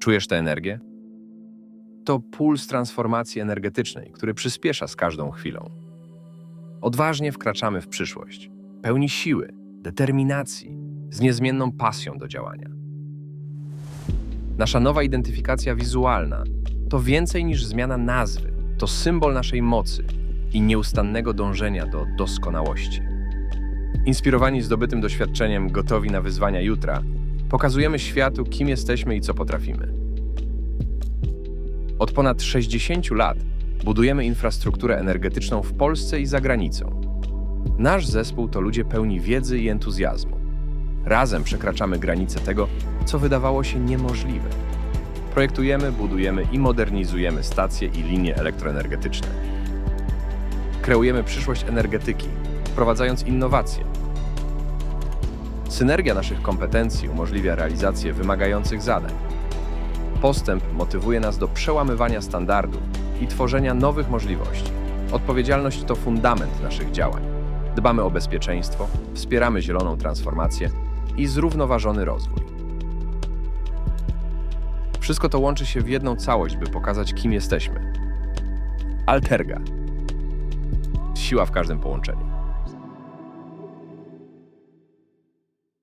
Czujesz tę energię? To puls transformacji energetycznej, który przyspiesza z każdą chwilą. Odważnie wkraczamy w przyszłość, pełni siły, determinacji, z niezmienną pasją do działania. Nasza nowa identyfikacja wizualna to więcej niż zmiana nazwy, to symbol naszej mocy i nieustannego dążenia do doskonałości. Inspirowani zdobytym doświadczeniem, gotowi na wyzwania jutra, pokazujemy światu, kim jesteśmy i co potrafimy. Od ponad 60 lat budujemy infrastrukturę energetyczną w Polsce i za granicą. Nasz zespół to ludzie pełni wiedzy i entuzjazmu. Razem przekraczamy granice tego, co wydawało się niemożliwe. Projektujemy, budujemy i modernizujemy stacje i linie elektroenergetyczne. Kreujemy przyszłość energetyki, wprowadzając innowacje. Synergia naszych kompetencji umożliwia realizację wymagających zadań. Postęp motywuje nas do przełamywania standardów i tworzenia nowych możliwości. Odpowiedzialność to fundament naszych działań. Dbamy o bezpieczeństwo, wspieramy zieloną transformację i zrównoważony rozwój. Wszystko to łączy się w jedną całość, by pokazać, kim jesteśmy. Alterga. Siła w każdym połączeniu.